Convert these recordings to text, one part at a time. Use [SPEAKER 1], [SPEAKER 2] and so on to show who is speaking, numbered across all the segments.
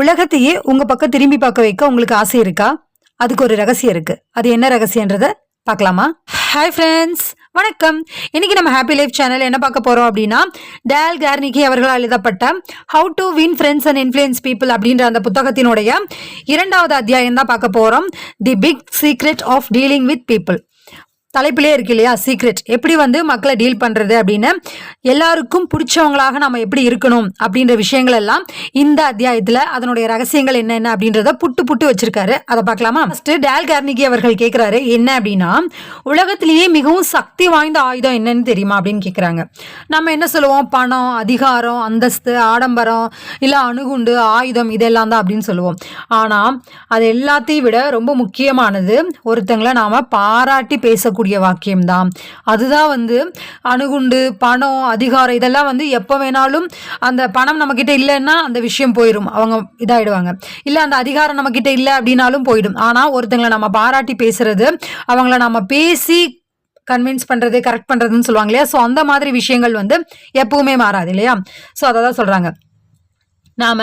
[SPEAKER 1] உலகத்தையே உங்க பக்கம் திரும்பி பார்க்க வைக்க உங்களுக்கு ஆசை இருக்கா? அதுக்கு ஒரு ரகசியம் இருக்கு. அது என்ன ரகசியன்றத பார்க்கலாமா? ஹாய் ஃப்ரெண்ட்ஸ் வணக்கம். இன்னைக்கு நம்ம ஹாப்பி லைஃப் சேனல் என்ன பார்க்க போறோம் அப்படின்னா டேல் கார்னிகி அவர்களால் எழுதப்பட்ட how to win friends and influence people அப்படின்ற அந்த புத்தகத்தினுடைய இரண்டாவது அத்தியாயம் தான் பார்க்க போறோம். The big secret of dealing with people தலைப்பிலே இருக்கு இல்லையா? சீக்ரெட் எப்படி வந்து மக்களை டீல் பண்ணுறது அப்படின்னு எல்லாருக்கும் பிடிச்சவங்களாக நம்ம எப்படி இருக்கணும் அப்படின்ற விஷயங்கள் எல்லாம் இந்த அத்தியாயத்தில் அதனுடைய ரகசியங்கள் என்னென்ன அப்படின்றத புட்டு புட்டு வச்சிருக்காரு. அதை பார்க்கலாமா? ஃபஸ்ட்டு டேல் கார்னிகி அவர்கள் கேட்குறாரு என்ன அப்படின்னா உலகத்திலேயே மிகவும் சக்தி வாய்ந்த ஆயுதம் என்னன்னு தெரியுமா அப்படின்னு கேட்குறாங்க நம்ம என்ன சொல்லுவோம்? பணம் அதிகாரம் அந்தஸ்து ஆடம்பரம் இல்லை அணுகுண்டு ஆயுதம் இதெல்லாம் தான் அப்படின்னு சொல்லுவோம். ஆனால் அது எல்லாத்தையும் விட ரொம்ப முக்கியமானது ஒருத்தங்களை நாம் பாராட்டி பேச சொல்லக்கூடிய வாக்கியம்தான். அதுதான் வந்து அணுகுண்டு பணம் அதிகாரம் இதெல்லாம் வந்து எப்போ வேணாலும் அந்த பணம் நம்மக்கிட்ட இல்லைன்னா அந்த விஷயம் போயிடும் அவங்க இதாகிடுவாங்க இல்லை அந்த அதிகாரம் நம்மக்கிட்ட இல்லை அப்படின்னாலும் போயிடும். ஆனால் ஒருத்தங்களை நம்ம பாராட்டி பேசுறது அவங்கள நம்ம பேசி கன்வின்ஸ் பண்ணுறது கரெக்ட் பண்ணுறதுன்னு சொல்லுவாங்க இல்லையா? ஸோ அந்த மாதிரி விஷயங்கள் வந்து எப்பவுமே மாறாது இல்லையா? ஸோ அதை தான் சொல்கிறாங்க நாம்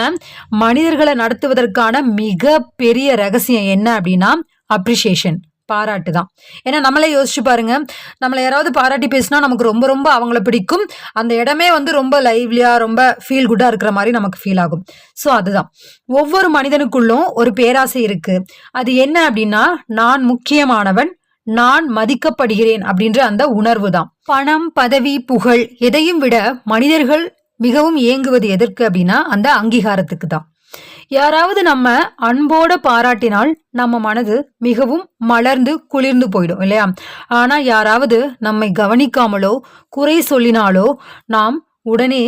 [SPEAKER 1] மனிதர்களை நடத்துவதற்கான மிக பெரிய ரகசியம் என்ன அப்படின்னா அப்ரிஷியேஷன் பாராட்டு தான் ஏன்னா நம்மளே யோசிச்சு பாருங்க நம்மளை யாராவது பாராட்டி பேசினா நமக்கு ரொம்ப ரொம்ப அவங்கள பிடிக்கும். அந்த இடமே வந்து ரொம்ப லைவ்லியா ரொம்ப ஃபீல் குட்டா இருக்கிற மாதிரி நமக்கு ஃபீல் ஆகும். ஸோ அதுதான். ஒவ்வொரு மனிதனுக்குள்ளும் ஒரு பேராசை இருக்கு. அது என்ன அப்படின்னா நான் முக்கியமானவன் நான் மதிக்கப்படுகிறேன் அப்படின்ற அந்த உணர்வு தான். பணம் பதவி புகழ் எதையும் விட மனிதர்கள் மிகவும் ஏங்குவது எதற்கு அப்படின்னா அந்த அங்கீகாரத்துக்கு தான். யாராவது நம்ம அன்போட பாராட்டினால் நம்ம மனது மிகவும் மலர்ந்து குளிர்ந்து போயிடும் இல்லையா? ஆனா யாராவது நம்மை கவனிக்காமலோ குறை சொல்லினாலோ நாம் உடனே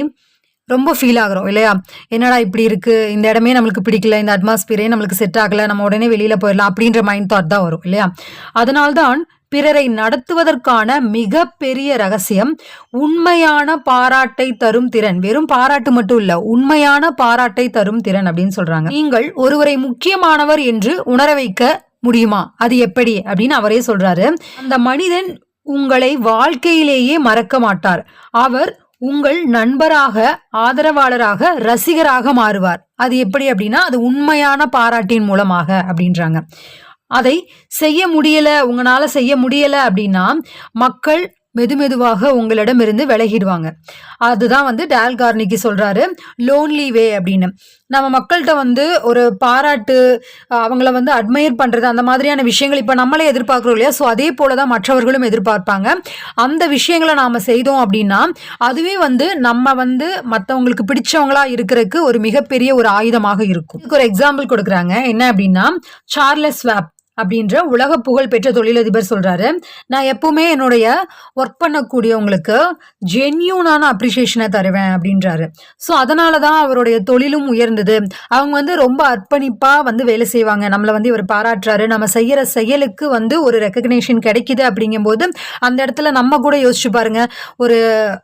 [SPEAKER 1] ரொம்ப ஃபீல் ஆகிறோம் இல்லையா? என்னடா இப்படி இருக்கு? இந்த இடமே நம்மளுக்கு பிடிக்கல இந்த அட்மாஸ்பியரே நம்மளுக்கு செட் ஆகல நம்ம உடனே வெளியில போயிடலாம் அப்படின்ற மைண்ட் தாட் தான் வரும் இல்லையா? அதனால்தான் பிறரை நடத்துவதற்கான மிக பெரிய ரகசியம் உண்மையான பாராட்டை தரும் திறன். வெறும் பாராட்டு மட்டும் இல்ல உண்மையான பாராட்டை தரும் திறன் அப்படின்னு சொல்றாங்க. நீங்கள் ஒருவரை முக்கியமானவர் என்று உணர வைக்க முடியுமா? அது எப்படி? அப்படின்னு அவரே சொல்றாரு. அந்த மனிதன் உங்களை வாழ்க்கையிலேயே மறக்க மாட்டார். அவர் உங்கள் நண்பராக ஆதரவாளராக ரசிகராக மாறுவார். அது எப்படி அப்படின்னா அது உண்மையான பாராட்டின் மூலமாக அப்படின்றாங்க. அதை செய்ய முடியல உங்களால செய்ய முடியல அப்படின்னா மக்கள் மெதுமெதுவாக உங்களிடமிருந்து விலகிடுவாங்க. அதுதான் வந்து டேல் கார்னிக்கு சொல்றாரு லோன்லி வே அப்படின்னு. நம்ம மக்கள்கிட்ட வந்து ஒரு பாராட்டு அவங்கள வந்து அட்மையர் பண்றது அந்த மாதிரியான விஷயங்கள் இப்போ நம்மளே எதிர்பார்க்குறோம் இல்லையா? ஸோ அதே போல தான் மற்றவர்களும் எதிர்பார்ப்பாங்க. அந்த விஷயங்களை நாம செய்தோம் அப்படின்னா அதுவே வந்து நம்ம வந்து மற்றவங்களுக்கு பிடிச்சவங்களா இருக்கிறதுக்கு ஒரு மிகப்பெரிய ஒரு ஆயுதமாக இருக்கும். இதுக்கு ஒரு எக்ஸாம்பிள் கொடுக்குறாங்க. என்ன அப்படின்னா சார்லஸ் வேப் அப்படின்ற உலக புகழ் பெற்ற தொழிலதிபர் சொல்கிறாரு நான் எப்பவுமே என்னுடைய ஒர்க் பண்ணக்கூடியவங்களுக்கு ஜென்யூனான அப்ரிஷியேஷனை தருவேன் அப்படின்றாரு. ஸோ அதனால தான் அவருடைய தொழிலும் உயர்ந்தது. அவங்க வந்து ரொம்ப அர்ப்பணிப்பாக வந்து வேலை செய்வாங்க. நம்மளை வந்து இவர் பாராட்டுறாரு. நம்ம செய்கிற செயலுக்கு வந்து ஒரு ரெக்கக்னேஷன் கிடைக்குது அப்படிங்கும்போது அந்த இடத்துல நம்ம கூட யோசிச்சு பாருங்க. ஒரு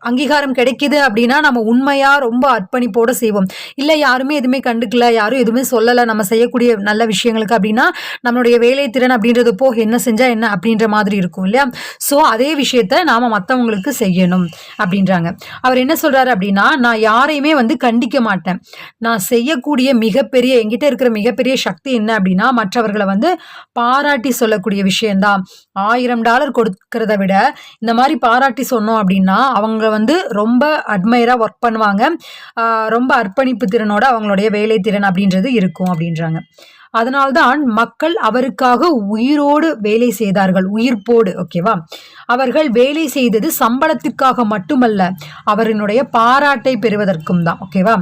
[SPEAKER 1] அங்கீகாரம் கிடைக்குது அப்படின்னா நம்ம உண்மையாக ரொம்ப அர்ப்பணிப்போடு செய்வோம். இல்லை யாருமே எதுவுமே கண்டுக்கல யாரும் எதுவுமே சொல்லலை நம்ம செய்யக்கூடிய நல்ல விஷயங்களுக்கு அப்படின்னா நம்மளுடைய வேலை திறன் அப்படின்றது போக என்ன செஞ்சால் என்ன அப்படின்ற மாதிரி இருக்கும் இல்லையா? ஸோ அதே விஷயத்த நாம மற்றவங்களுக்கு செய்யணும் அப்படின்றாங்க. அவர் என்ன சொல்கிறாரு அப்படின்னா நான் யாரையுமே வந்து கண்டிக்க மாட்டேன். நான் செய்யக்கூடிய மிகப்பெரிய என்கிட்ட இருக்கிற மிகப்பெரிய சக்தி என்ன அப்படின்னா மற்றவர்களை வந்து பாராட்டி சொல்லக்கூடிய விஷயம்தான். ஆயிரம் டாலர் கொடுக்கறத விட இந்த மாதிரி பாராட்டி சொன்னோம் அப்படின்னா அவங்க வந்து ரொம்ப அட்மையராக ஒர்க் பண்ணுவாங்க. ரொம்ப அர்ப்பணிப்பு திறனோட அவங்களுடைய வேலை திறன் அப்படின்றது இருக்கும் அப்படின்றாங்க. அதனால்தான் மக்கள் அவருக்காக உயிரோடு வேலை செய்தார்கள் உயிர்ப்போடு ஓகேவா அவர்கள் வேலை செய்தது சம்பளத்திற்காக மட்டுமல்ல அவரினுடைய பாராட்டை பெறுவதற்கும் தான் ஓகேவா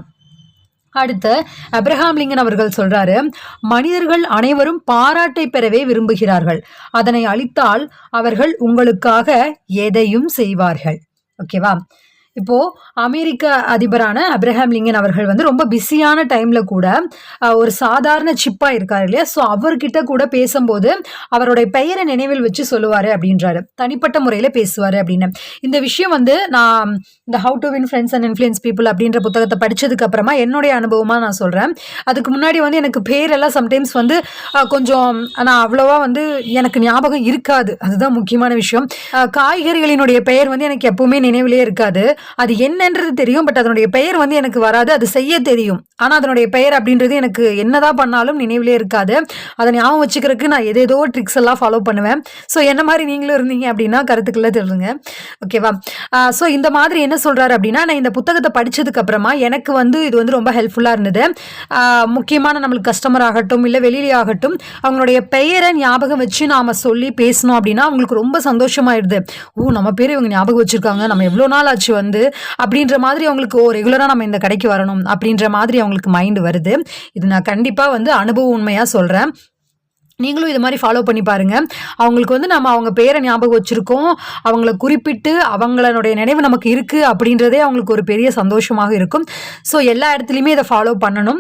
[SPEAKER 1] அடுத்து அப்ரஹாம் லிங்கன் அவர்கள் சொல்றாரு மனிதர்கள் அனைவரும் பாராட்டை பெறவே விரும்புகிறார்கள். அதனை அளித்தால் அவர்கள் உங்களுக்காக எதையும் செய்வார்கள். ஓகேவா இப்போ அமெரிக்க அதிபரான அப்ரஹாம் லிங்கன் அவர்கள் வந்து ரொம்ப பிஸியான டைம்ல கூட ஒரு சாதாரண சிப்பா இருக்காரு இல்லையா? ஸோ அவர்கிட்ட கூட பேசும்போது அவருடைய பெயரை நினைவில் வச்சு சொல்லுவாரு அப்படின்றாரு. தனிப்பட்ட முறையில பேசுவாரு அப்படின்னு. இந்த விஷயம் வந்து நான் இந்த how to win friends and influence people அப்படின்ற புத்தகத்தை படிச்சதுக்கு அப்புறமா என்னுடைய அனுபவமா நான் சொல்றேன். அதுக்கு முன்னாடி வந்து எனக்கு பேரெல்லாம் சம்டைம்ஸ் வந்து கொஞ்சம் நான் அவ்வளோவா வந்து எனக்கு ஞாபகம் இருக்காது. அதுதான் முக்கியமான விஷயம். காய்கறிகளினுடைய பெயர் வந்து எனக்கு எப்பவுமே நினைவிலே இருக்காது. அது என்னன்றது தெரியும் பட் அதனுடைய பெயர் வந்து எனக்கு வராது அது செய்ய தெரியும். ஆனால் அதனுடைய பெயர் அப்படின்றது எனக்கு என்னதான் பண்ணாலும் நினைவிலே இருக்காது. அதை ஞாபகம் வச்சுக்கிறதுக்கு நான் எதேதோ ட்ரிக்ஸ் எல்லாம் ஃபாலோ பண்ணுவேன். ஸோ என்ன மாதிரி நீங்களும் இருந்தீங்க அப்படின்னா கருத்துக்களை தெரிஞ்சுங்க ஓகேவா ஸோ இந்த மாதிரி என்ன சொல்கிறாரு அப்படின்னா நான் இந்த புத்தகத்தை படித்ததுக்கு அப்புறமா எனக்கு வந்து இது வந்து ரொம்ப ஹெல்ப்ஃபுல்லாக இருந்தது. முக்கியமான நம்மளுக்கு கஸ்டமர் ஆகட்டும் இல்லை வெளியிலே ஆகட்டும் அவங்களுடைய பெயரை ஞாபகம் வச்சு நாம் சொல்லி பேசணும் அப்படின்னா அவங்களுக்கு ரொம்ப சந்தோஷமாயிடுது ஓ நம்ம பேர் இவங்க ஞாபகம் வச்சுருக்காங்க. நம்ம எவ்வளோ நாள் ஆச்சு வந்து அப்படின்ற மாதிரி அவங்களுக்கு ஓ ரெகுலராக நம்ம இந்த கடைக்கு வரணும் அப்படின்ற மாதிரி அவங்களுக்கு மைண்ட் வருது. இது நான் கண்டிப்பாக வந்து அனுபவ உண்மையாக சொல்கிறேன் நீங்களும் இது மாதிரி ஃபாலோ பண்ணி பாருங்க. அவங்களுக்கு வந்து நம்ம அவங்க பேரை ஞாபகம் வச்சுருக்கோம். அவங்கள குறிப்பிட்டு அவங்களுடைய நினைவு நமக்கு இருக்குது அப்படின்றதே அவங்களுக்கு ஒரு பெரிய சந்தோஷமாக இருக்கும். ஸோ எல்லா இடத்துலையுமே இதை ஃபாலோ பண்ணணும்.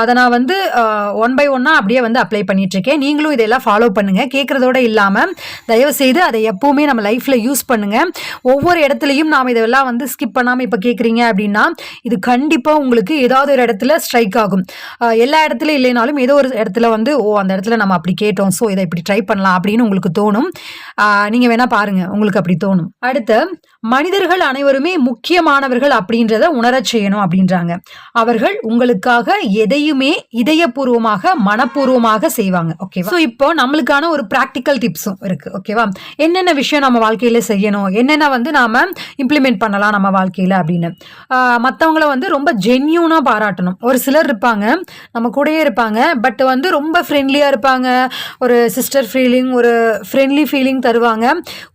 [SPEAKER 1] அதை நான் வந்து ஒன் பை ஒன்னாக அப்படியே வந்து அப்ளை பண்ணிகிட்ருக்கேன் நீங்களும் இதெல்லாம் ஃபாலோ பண்ணுங்கள் கேட்குறதோட இல்லாமல் தயவு செய்து அதை எப்போவுமே நம்ம லைஃப்பில் யூஸ் பண்ணுங்கள் ஒவ்வொரு இடத்துலையும் நாம் இதெல்லாம் வந்து ஸ்கிப் பண்ணாமல் இப்போ கேட்குறீங்க அப்படின்னா இது கண்டிப்பாக உங்களுக்கு ஏதாவது ஒரு இடத்துல ஸ்ட்ரைக் ஆகும். எல்லா இடத்துலையும் இல்லைனாலும் ஏதோ ஒரு இடத்துல வந்து ஓ அந்த இடத்துல நம்ம அப்படி கேட்டோம் ஸோ இதை இப்படி ட்ரை பண்ணலாம் அப்படின்னு உங்களுக்கு தோணும். நீங்கள் வேணால் பாருங்கள் உங்களுக்கு அப்படி தோணும். அடுத்து மனிதர்கள் அனைவருமே முக்கியமானவர்கள் அப்படின்றத உணரச் செய்யணும் அப்படின்றாங்க. அவர்கள் உங்களுக்காக எதையுமே இதயபூர்வமாக மனப்பூர்வமாக செய்வாங்க ஓகேவா ஸோ இப்போ நம்மளுக்கான ஒரு ப்ராக்டிக்கல் டிப்ஸும் இருக்குது ஓகேவா என்னென்ன விஷயம் நம்ம வாழ்க்கையில் செய்யணும்? என்னென்ன வந்து நாம் இம்ப்ளிமெண்ட் பண்ணலாம் நம்ம வாழ்க்கையில் அப்படின்னு? மற்றவங்கள வந்து ரொம்ப ஜென்யூனாக பாராட்டணும். ஒரு சிலர் இருப்பாங்க நம்ம கூடயே இருப்பாங்க பட் வந்து ரொம்ப ஃப்ரெண்ட்லியாக இருப்பாங்க ஒரு சிஸ்டர் ஃபீலிங் ஒரு ஃப்ரெண்ட்லி ஃபீலிங் தருவாங்க.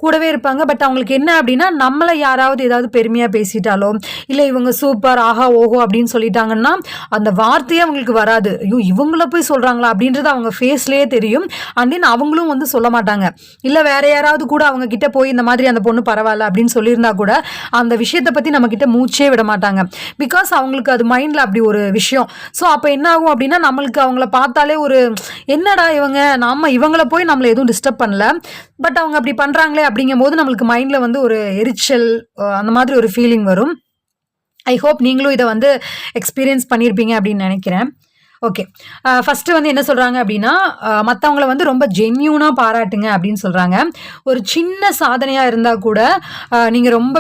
[SPEAKER 1] கூடவே இருப்பாங்க. பட் அவங்களுக்கு என்ன அப்படின்னா நம்மளை யாராவது ஏதாவது பெருமையாக பேசிட்டாலோ இல்லை இவங்க சூப்பர் ஆஹா ஓஹோ அப்படின்னு சொல்லிட்டாங்கன்னா அந்த வார்த்தையே அவங்களுக்கு வராது. ஐயோ இவங்கள போய் சொல்கிறாங்களா அப்படின்றது அவங்க ஃபேஸ்லேயே தெரியும். அண்ட் தென் அவங்களும் வந்து சொல்ல மாட்டாங்க. இல்லை வேற யாராவது கூட அவங்க கிட்ட போய் இந்த மாதிரி அந்த பொண்ணு பரவாயில்ல அப்படின்னு சொல்லியிருந்தா கூட அந்த விஷயத்தை பற்றி நம்ம கிட்ட மூச்சே விட மாட்டாங்க. பிகாஸ் அவங்களுக்கு அது மைண்டில் அப்படி ஒரு விஷயம். ஸோ அப்போ என்ன ஆகும் அப்படின்னா நம்மளுக்கு அவங்கள பார்த்தாலே ஒரு என்னடா இவங்க நம்ம இவங்கள போய் நம்மளை எதுவும் டிஸ்டர்ப் பண்ணல. பட் அவங்க அப்படி பண்ணுறாங்களே அப்படிங்கும் போது நம்மளுக்கு மைண்டில் வந்து ஒரு எரிச்சல் அந்த மாதிரி ஒரு ஃபீலிங் வரும். ஐ ஹோப் நீங்களும் இதை வந்து எக்ஸ்பீரியன்ஸ் பண்ணியிருப்பீங்க அப்படின்னு நினைக்கிறேன். ஓகே ஃபஸ்ட்டு uh, வந்து என்ன சொல்கிறாங்க அப்படின்னா uh, மற்றவங்கள வந்து ரொம்ப ஜென்யூனாக பாராட்டுங்க அப்படின்னு சொல்கிறாங்க ஒரு சின்ன சாதனையாக இருந்தால் கூட uh, நீங்கள் ரொம்ப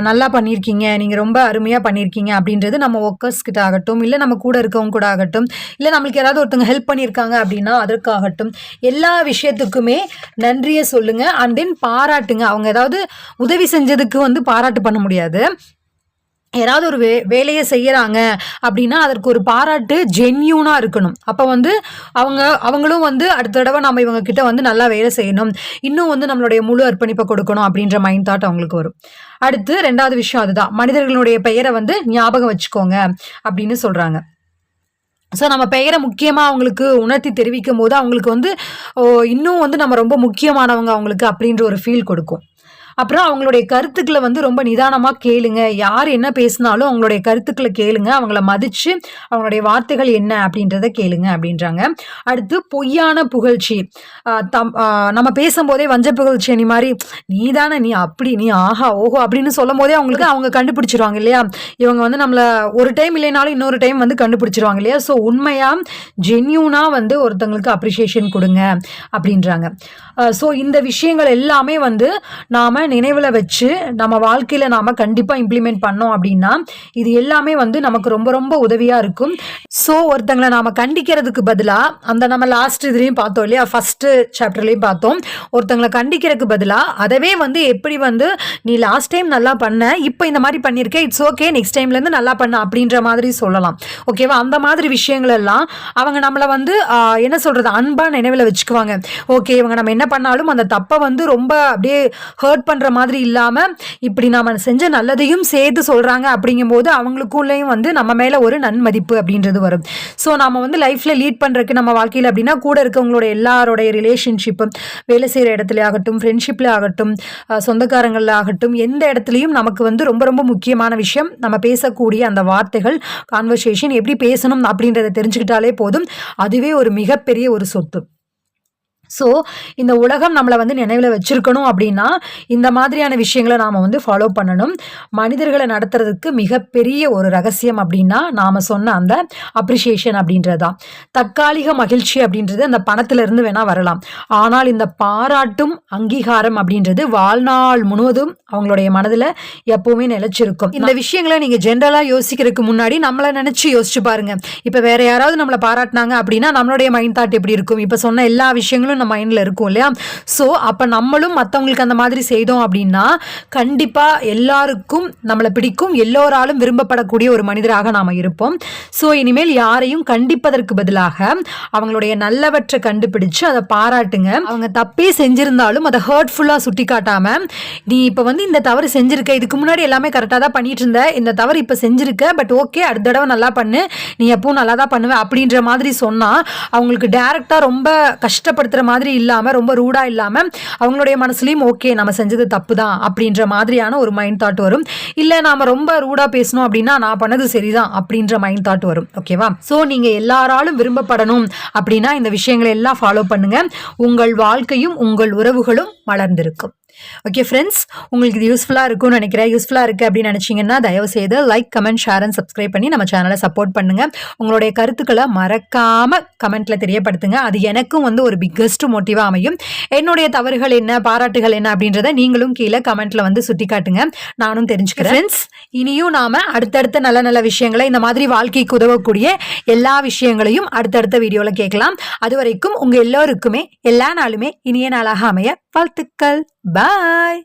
[SPEAKER 1] நல்லா பண்ணியிருக்கீங்க நீங்கள் ரொம்ப அருமையாக பண்ணியிருக்கீங்க அப்படின்றது நம்ம ஒர்க்கர்ஸ் கிட்ட ஆகட்டும் இல்லை நம்ம கூட இருக்கவங்க கூட ஆகட்டும் இல்லை நம்மளுக்கு யாராவது ஒருத்தவங்க ஹெல்ப் பண்ணியிருக்காங்க அப்படின்னா அதற்காகட்டும் எல்லா விஷயத்துக்குமே நன்றியை சொல்லுங்கள் அண்ட் தென் பாராட்டுங்க. அவங்க ஏதாவது உதவி செஞ்சதுக்கு வந்து பாராட்டு பண்ண முடியாது. யாராவது ஒரு வே வேலையை செய்கிறாங்க அப்படின்னா அதற்கு ஒரு பாராட்டு ஜென்யூனாக இருக்கணும். அப்போ வந்து அவங்க அவங்களும் வந்து அடுத்த தடவை நம்ம இவங்க கிட்ட வந்து நல்லா வேலை செய்யணும். இன்னும் வந்து நம்மளுடைய முழு அர்ப்பணிப்பை கொடுக்கணும் அப்படின்ற மைண்ட் தாட் அவங்களுக்கு வரும். அடுத்து ரெண்டாவது விஷயம் அதுதான். மனிதர்களுடைய பெயரை வந்து ஞாபகம் வச்சுக்கோங்க அப்படின்னு சொல்கிறாங்க ஸோ நம்ம பெயரை முக்கியமாக அவங்களுக்கு உணர்த்தி தெரிவிக்கும் போது அவங்களுக்கு வந்து இன்னும் வந்து நம்ம ரொம்ப முக்கியமானவங்க அவங்களுக்கு அப்படின்ற ஒரு ஃபீல் கொடுக்கும். அப்புறம் அவங்களுடைய கருத்துக்களை வந்து ரொம்ப நிதானமாக கேளுங்க. யார் என்ன பேசினாலும் அவங்களுடைய கருத்துக்களை கேளுங்க. அவங்கள மதித்து அவங்களுடைய வார்த்தைகள் என்ன அப்படின்றத கேளுங்க அப்படின்றாங்க. அடுத்து பொய்யான புகழ்ச்சி. தம் நம்ம பேசும்போதே வஞ்ச புகழ்ச்சி நீ மாதிரி நீ தானே நீ அப்படி நீ ஆஹா ஓஹோ அப்படின்னு சொல்லும் போதே அவங்களுக்கு அவங்க கண்டுபிடிச்சிருவாங்க இல்லையா? இவங்க வந்து நம்மளை ஒரு டைம் இல்லைனாலும் இன்னொரு டைம் வந்து கண்டுபிடிச்சிருவாங்க இல்லையா? ஸோ உண்மையாக ஜென்யூனாக வந்து ஒருத்தங்களுக்கு அப்ரிஷியேஷன் கொடுங்க அப்படின்றாங்க. ஸோ இந்த விஷயங்கள் எல்லாமே வந்து நாம் நினைவில் வச்சு நம்ம வாழ்க்கையில் நாம் கண்டிப்பாக இம்ப்ளிமெண்ட் பண்ணோம் அப்படின்னா இது எல்லாமே வந்து நமக்கு ரொம்ப ரொம்ப உதவியாக இருக்கும். ஸோ ஒருத்தங்களை நாம் கண்டிக்கிறதுக்கு பதிலாக அந்த நம்ம லாஸ்ட் இதுலேயும் பார்த்தோம் இல்லையா? ஃபஸ்ட்டு சாப்டர்லேயும் பார்த்தோம். ஒருத்தங்களை கண்டிக்கிறதுக்கு பதிலாக அதவே வந்து எப்படி வந்து நீ லாஸ்ட் டைம் நல்லா பண்ண இப்போ இந்த மாதிரி பண்ணியிருக்கேன் இட்ஸ் ஓகே நெக்ஸ்ட் டைம்லேருந்து நல்லா பண்ண அப்படின்ற மாதிரி சொல்லலாம். ஓகேவா அந்த மாதிரி விஷயங்கள் எல்லாம் அவங்க நம்மளை வந்து என்ன சொல்கிறது அன்பாக நினைவில் வச்சுக்குவாங்க. ஓகே இவங்க நம்ம என்ன பண்ணாலும் அந்த தப்பை வந்து ரொம்ப அப்படியே ஹர்ட் பண்ணுற மாதிரி இல்லாமல் இப்படி நாம செஞ்ச நல்லதையும் சேர்த்து சொல்கிறாங்க அப்படிங்கும்போது அவங்களுக்குள்ளேயும் வந்து நம்ம மேலே ஒரு நன்மதிப்பு அப்படின்றது வரும். ஸோ நம்ம வந்து லைஃப்பில் லீட் பண்ணுறதுக்கு நம்ம வாழ்க்கையில் அப்படின்னா கூட இருக்கவங்களோட எல்லாரோடைய ரிலேஷன்ஷிப்பும் வேலை செய்கிற இடத்துல ஆகட்டும் ஃப்ரெண்ட்ஷிப்பில் ஆகட்டும் சொந்தக்காரங்கள்ல ஆகட்டும் எந்த இடத்துலையும் நமக்கு வந்து ரொம்ப ரொம்ப முக்கியமான விஷயம் நம்ம பேசக்கூடிய அந்த வார்த்தைகள் கான்வர்சேஷன் எப்படி பேசணும் அப்படின்றத தெரிஞ்சுக்கிட்டாலே போதும். அதுவே ஒரு மிகப்பெரிய ஒரு சொத்து. ஸோ இந்த உலகம் நம்மளை வந்து நினைவில் வச்சிருக்கணும் அப்படின்னா இந்த மாதிரியான விஷயங்களை நாம் வந்து ஃபாலோ பண்ணணும். மனிதர்களை நடத்துறதுக்கு மிகப்பெரிய ஒரு ரகசியம் அப்படின்னா நாம் சொன்ன அந்த அப்ரிஷியேஷன் அப்படின்றது. தான் தற்காலிக மகிழ்ச்சி அப்படின்றது அந்த பணத்திலிருந்து வேணால் வரலாம். ஆனால் இந்த பாராட்டும் அங்கீகாரம் அப்படின்றது வாழ்நாள் முழுவதும் அவங்களுடைய மனதில் எப்போவுமே நிலைச்சிருக்கும். இந்த விஷயங்களை நீங்கள் ஜென்ரலாக யோசிக்கிறதுக்கு முன்னாடி நம்மளை நினச்சி யோசிச்சு பாருங்கள் இப்போ வேறு யாராவது நம்மளை பாராட்டினாங்க அப்படின்னா நம்மளுடைய மைண்ட் தாட் எப்படி இருக்கும்? இப்போ சொன்ன எல்லா விஷயங்களும் நம்ம மைண்டில் இருக்கும் இல்லையா? ஸோ அப்போ நம்மளும் மற்றவங்களுக்கு அந்த மாதிரி செய்தோம் அப்படின்னா கண்டிப்பாக எல்லாருக்கும் நம்மளை பிடிக்கும். எல்லோராலும் விரும்பப்படக்கூடிய ஒரு மனிதராக நாம் இருப்போம். ஸோ இனிமேல் யாரையும் கண்டிப்பதற்கு பதிலாக அவங்களுடைய நல்லவற்றை கண்டுபிடிச்சு அதை பாராட்டுங்க. அவங்க தப்பே செஞ்சிருந்தாலும் அதை ஹர்ட்ஃபுல்லாக சுட்டி காட்டாமல் நீ இப்போ வந்து இந்த தவறு செஞ்சிருக்க இதுக்கு முன்னாடி எல்லாமே கரெக்டாக தான் பண்ணிட்டு இருந்த இந்த தவறு இப்போ செஞ்சிருக்க பட் ஓகே அடுத்த தடவை நல்லா பண்ணு நீ எப்பவும் நல்லா தான் பண்ணுவேன் அப்படின்ற மாதிரி சொன்னால் அவங்களுக்கு டேரெக்டாக ரொம்ப கஷ்டப்படுத்துகிற மாதிரி இல்லாமல் ரொம்ப ரூடாக இல்லாமல் அவங்களுடைய மனசுலையும் ஓகே நம்ம செஞ்சது தப்பு தான் அப்படின்ற மாதிரியான ஒரு மைண்ட் தாட் வரும். இல்லை நாம் ரொம்ப ரூடாக பேசணும் அப்படின்னா நான் பண்ணது சரிதான் அப்படின்ற மைண்ட் தாட் வரும். ஓகேவா ஸோ நீங்கள் எல்லாராலும் விரும்பப்படணும் அப்படின்னா இந்த விஷயங்களை எல்லாம் ஃபாலோ பண்ணுங்க. உங்கள் வாழ்க்கையும் உங்கள் உறவுகளும் மலர்ந்திருக்கும் ஓகே ஃப்ரெண்ட்ஸ் உங்களுக்கு இது யூஸ்ஃபுல்லாக இருக்கும்னு நினைக்கிறேன். யூஸ்ஃபுல்லாக இருக்குது அப்படின்னு நினச்சிங்கன்னா தயவு செய்து like comment share and subscribe பண்ணி நம்ம சேனலை சப்போர்ட் பண்ணுங்கள் உங்களுடைய கருத்துக்களை மறக்காமல் கமெண்ட்டில் தெரியப்படுத்துங்க. அது எனக்கும் வந்து ஒரு பிக்கஸ்ட் மோட்டிவாக அமையும். என்னுடைய தவறுகள் என்ன பாராட்டுகள் என்ன அப்படின்றத நீங்களும் கீழே கமெண்ட்டில் வந்து சுட்டி காட்டுங்க நானும் தெரிஞ்சுக்கிறேன். ஃப்ரெண்ட்ஸ் இனியும் நாம் அடுத்தடுத்த நல்ல நல்ல விஷயங்களை இந்த மாதிரி வாழ்க்கைக்கு உதவக்கூடிய எல்லா விஷயங்களையும் அடுத்தடுத்த வீடியோவில் கேட்கலாம். அது வரைக்கும் உங்கள் எல்லோருக்குமே எல்லா நாளுமே இனிய நாளாக அமைய வாழ்த்துக்கள். பாய்